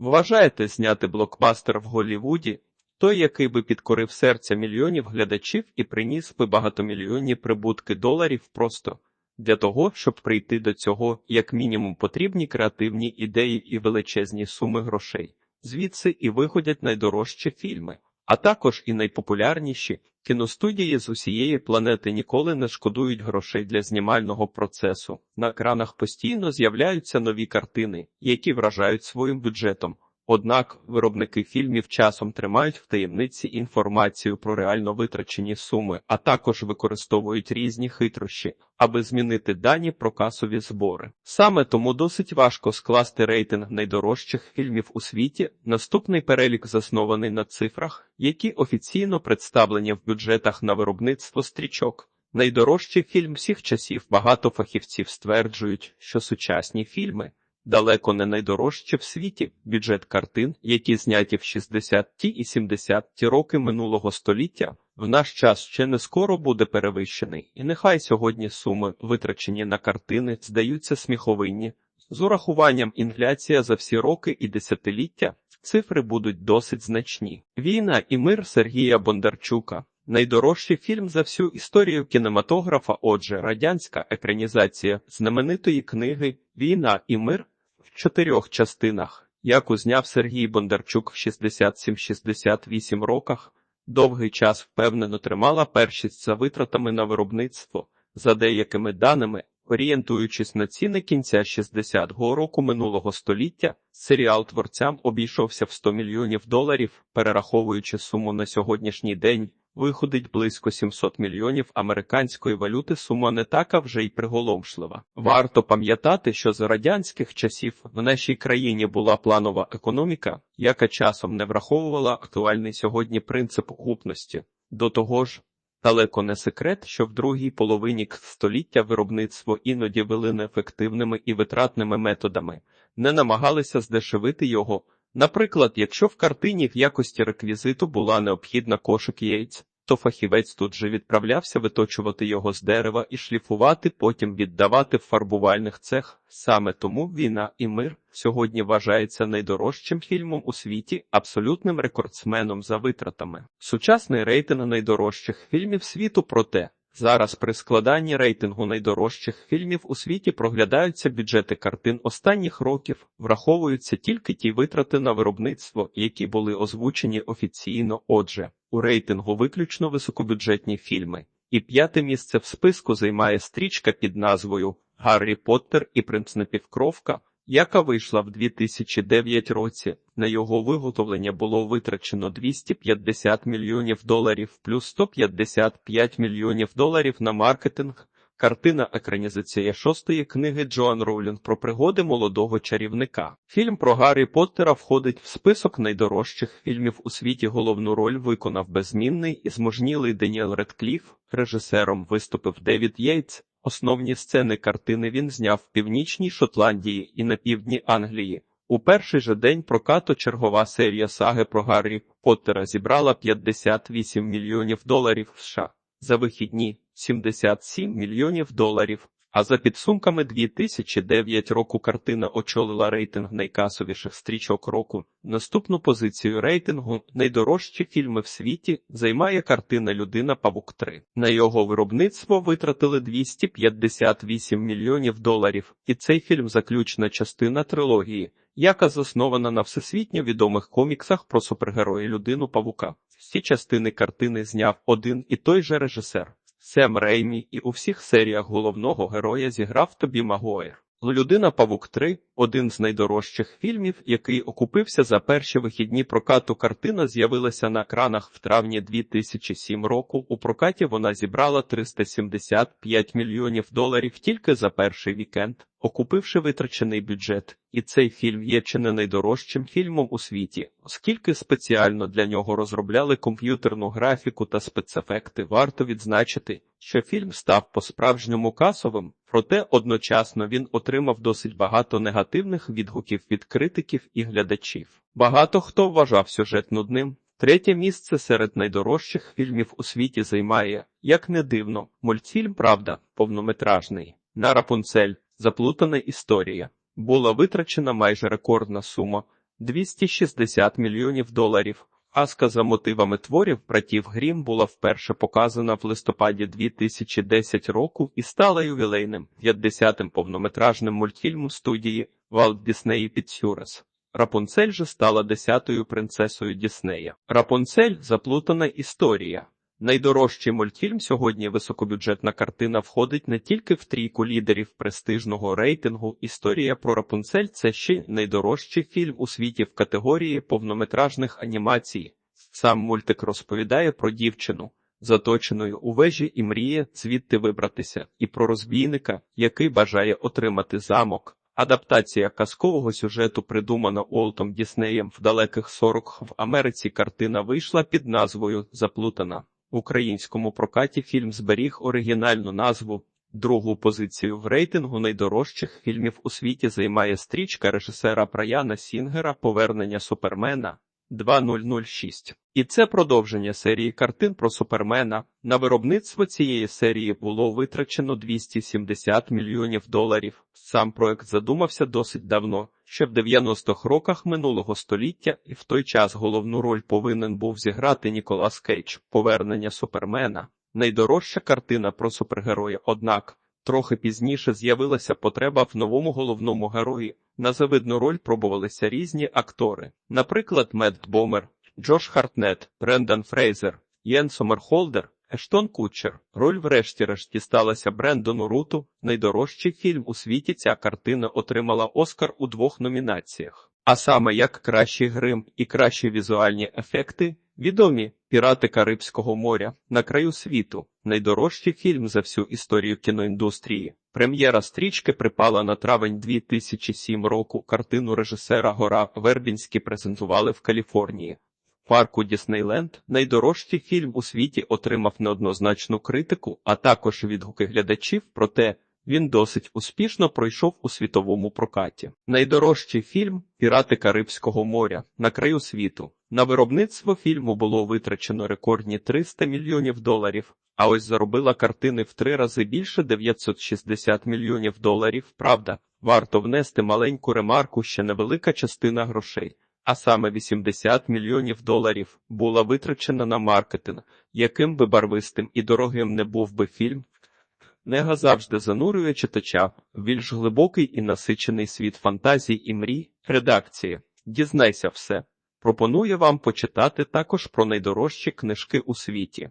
Вважаєте зняти блокбастер в Голлівуді? Той, який би підкорив серця мільйонів глядачів і приніс би багатомільйонні прибутки доларів просто для того, щоб прийти до цього, як мінімум, потрібні креативні ідеї і величезні суми грошей. Звідси і виходять найдорожчі фільми, а також і найпопулярніші. Кіностудії з усієї планети ніколи не шкодують грошей для знімального процесу. На екранах постійно з'являються нові картини, які вражають своїм бюджетом. Однак виробники фільмів часом тримають в таємниці інформацію про реально витрачені суми, а також використовують різні хитрощі, аби змінити дані про касові збори. Саме тому досить важко скласти рейтинг найдорожчих фільмів у світі. Наступний перелік заснований на цифрах, які офіційно представлені в бюджетах на виробництво стрічок. Найдорожчий фільм всіх часів багато фахівців стверджують, що сучасні фільми далеко не найдорожче в світі бюджет картин, які зняті в 60-ті і 70-ті роки минулого століття, в наш час ще не скоро буде перевищений, і нехай сьогодні суми, витрачені на картини, здаються сміховинні. З урахуванням інфляція за всі роки і десятиліття цифри будуть досить значні. Війна і мир Сергія Бондарчука. Найдорожчий фільм за всю історію кінематографа, отже, радянська екранізація знаменитої книги Війна і мир чотирьох частинах, яку зняв Сергій Бондарчук в 67-68 роках, довгий час впевнено тримала першість за витратами на виробництво, за деякими даними. Орієнтуючись на ціни кінця 60-го року минулого століття, серіал творцям обійшовся в 100 мільйонів доларів, перераховуючи суму на сьогоднішній день, виходить близько 700 мільйонів американської валюти. Сума не така вже й приголомшлива. Варто пам'ятати, що за радянських часів в нашій країні була планова економіка, яка часом не враховувала актуальний сьогодні принцип гупності. До того ж, Далеко не секрет, що в другій половині століття виробництво іноді вели неефективними і витратними методами, не намагалися здешевити його. Наприклад, якщо в картині в якості реквізиту була необхідна кошик яєць, то фахівець тут же відправлявся виточувати його з дерева і шліфувати, потім віддавати в фарбувальних цех. Саме тому війна і мир сьогодні вважається найдорожчим фільмом у світі, абсолютним рекордсменом за витратами. Сучасний рейтинг найдорожчих фільмів світу проте. Зараз при складанні рейтингу найдорожчих фільмів у світі проглядаються бюджети картин останніх років, враховуються тільки ті витрати на виробництво, які були озвучені офіційно. Отже, у рейтингу виключно високобюджетні фільми. І п'яте місце в списку займає стрічка під назвою Гаррі Поттер і принц Непівкровка, яка вийшла в 2009 році. На його виготовлення було витрачено 250 мільйонів доларів плюс 155 мільйонів доларів на маркетинг. Картина екранізація шостої книги Джоан Роулінг про пригоди молодого чарівника. Фільм про Гаррі Поттера входить в список найдорожчих фільмів у світі. Головну роль виконав беззмінний і зможнілий Деніел Редкліф. Режисером виступив Девід Єйтс. Основні сцени картини він зняв в північній Шотландії і на півдні Англії. У перший же день прокату чергова серія саги про Гаррі Поттера зібрала 58 мільйонів доларів США за вихідні 77 мільйонів доларів. А за підсумками 2009 року картина очолила рейтинг найкасовіших стрічок року. Наступну позицію рейтингу найдорожчі фільми в світі займає картина Людина Павук 3. На його виробництво витратили 258 мільйонів доларів, і цей фільм заключна частина трилогії, яка заснована на всесвітньо відомих коміксах про супергерої людину Павука. Всі частини картини зняв один і той же режисер. Сем Реймі і у всіх серіях головного героя зіграв Тобі Магоєр. Людина Павук 3 один з найдорожчих фільмів, який окупився за перші вихідні прокату. Картина з'явилася на екранах в травні 2007 року. У прокаті вона зібрала 375 мільйонів доларів тільки за перший вікенд, окупивши витрачений бюджет. І цей фільм є чи не найдорожчим фільмом у світі, оскільки спеціально для нього розробляли комп'ютерну графіку та спецефекти. Варто відзначити, що фільм став по-справжньому касовим, проте одночасно він отримав досить багато негативних відгуків від критиків і глядачів. Багато хто вважав сюжет нудним. Третє місце серед найдорожчих фільмів у світі займає, як не дивно, мультфільм Правда, повнометражний. На Рапунцель заплутана історія. Була витрачена майже рекордна сума 260 мільйонів доларів. Аска за мотивами творів братів Грім була вперше показана в листопаді 2010 року і стала ювілейним 50-тим повнометражним мультфільмом студії Walt Disney Pictures. Рапунцель же стала десятою принцесою Діснея. Рапунцель заплутана історія. Найдорожчий мультфільм сьогодні високобюджетна картина входить не тільки в трійку лідерів престижного рейтингу. Історія про Рапунцель це ще найдорожчий фільм у світі в категорії повнометражних анімацій. Сам мультик розповідає про дівчину, заточеною у вежі і мріє звідти вибратися, і про розбійника, який бажає отримати замок. Адаптація казкового сюжету, придумана Уолтом Діснеєм в далеких 40 в Америці. Картина вийшла під назвою Заплутана. В українському прокаті фільм зберіг оригінальну назву. Другу позицію в рейтингу найдорожчих фільмів у світі займає стрічка режисера Брайана Сінгера Повернення Супермена 2006. І це продовження серії картин про Супермена. На виробництво цієї серії було витрачено 270 мільйонів доларів. Сам проект задумався досить давно, ще в 90-х роках минулого століття, і в той час головну роль повинен був зіграти Ніколас Кейдж Повернення Супермена. Найдорожча картина про супергероя, однак. Трохи пізніше з'явилася потреба в новому головному герої. На завидну роль пробувалися різні актори, наприклад, Мед Бомер, Джош Хартнет, Брендан Фрейзер, Єн Сомерхолдер, Ештон Кутчер. Роль врешті-решт дісталася Брендону Руту. Найдорожчий фільм у світі ця картина отримала Оскар у двох номінаціях. А саме як кращий грим і кращі візуальні ефекти, відомі Пірати Карибського моря на краю світу. Найдорожчий фільм за всю історію кіноіндустрії. Прем'єра стрічки припала на травень 2007 року. Картину режисера Гора Вербінські презентували в Каліфорнії. Парку Діснейленд найдорожчий фільм у світі отримав неоднозначну критику, а також відгуки глядачів. Проте він досить успішно пройшов у світовому прокаті. Найдорожчий фільм Пірати Карибського моря на краю світу. На виробництво фільму було витрачено рекордні 300 мільйонів доларів. А ось заробила картини в три рази більше 960 мільйонів доларів. Правда, варто внести маленьку ремарку, ще невелика частина грошей, а саме 80 мільйонів доларів, була витрачена на маркетинг, яким би барвистим і дорогим не був би фільм. Нега завжди занурює читача в більш глибокий і насичений світ фантазій і мрій. Редакції. Дізнайся все. Пропоную вам почитати також про найдорожчі книжки у світі.